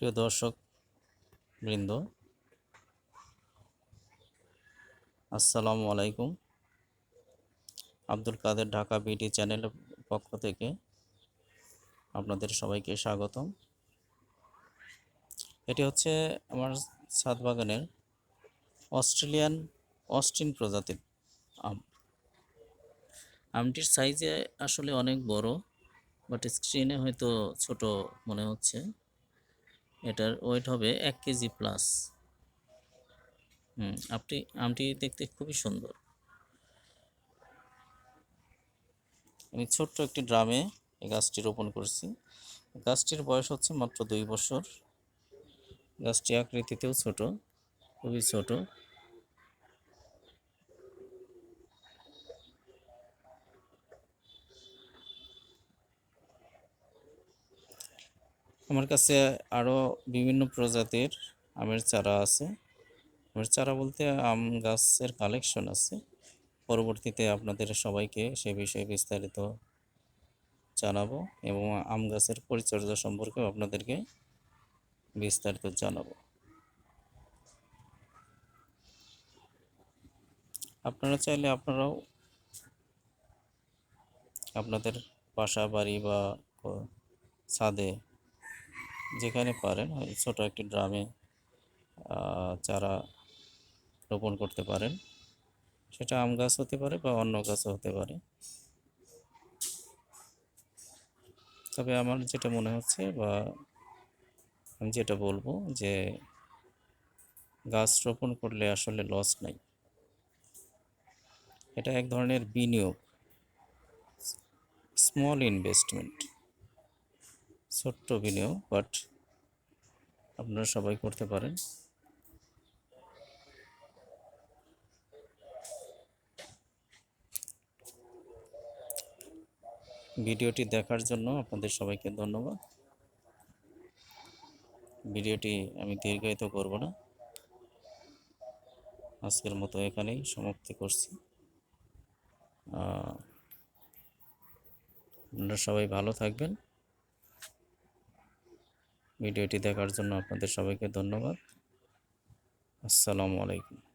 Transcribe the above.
প্রিয় দর্শক বৃন্দ, আসসালামু আলাইকুম। আব্দুল কাদের ঢাকা বিডি চ্যানেলের পক্ষ থেকে আপনাদের সবাইকে স্বাগতম। এটি হচ্ছে আমার ছাদ বাগানের অস্ট্রেলিয়ান অস্টিন প্রজাতির আম। আমটির সাইজে আসলে অনেক বড় বাট স্ক্রিনে হয়তো ছোট মনে হচ্ছে। এটার ওয়েট হবে এক কেজি প্লাস হুম, আপনি আমটি দেখতে খুবই সুন্দর। আমি ছোট্ট একটি ড্রামে এই গাছটি রোপণ করছি। গাছটির বয়স হচ্ছে মাত্র দুই বছর। গাছটি আকৃতিতেও ছোট, খুবই ছোট। আমার কাছে আরও বিভিন্ন প্রজাতির আমের চারা আছে। আমের চারা বলতে আম গাছের কালেকশন আছে। পরবর্তীতে আপনাদের সবাইকে সে বিষয়ে বিস্তারিত জানাব এবং আম গাছের পরিচর্যা সম্পর্কেও আপনাদেরকে বিস্তারিত জানাব। আপনারা চাইলে আপনারাও আপনাদের বাসা, বাড়ি বা ছাদে যেখানে পারেন ছোট একটি ড্রামে চারা রোপণ করতে পারেন। সেটা আম গাছ হতে পারে বা অন্য গাছও হতে পারে। তবে আমার যেটা মনে হচ্ছে বা আমি যেটা বলব যে, গাছ রোপণ করলে আসলে লস নাই। এটা এক ধরনের বিনিয়োগ স্মল ইনভেস্টমেন্ট ছোট্ট বিনিয়োগ বাট আপনারা সবাই করতে পারেন। ভিডিওটি দেখার জন্য আপনাদের সবাইকে ধন্যবাদ। ভিডিওটি আমি দীর্ঘায়িত করব না। আজকের মতো এখানেই সমাপ্তি করছি। আপনারা সবাই ভালো থাকবেন। ভিডিওটি দেখার জন্য আপনাদের সবাইকে ধন্যবাদ। আসসালামু আলাইকুম।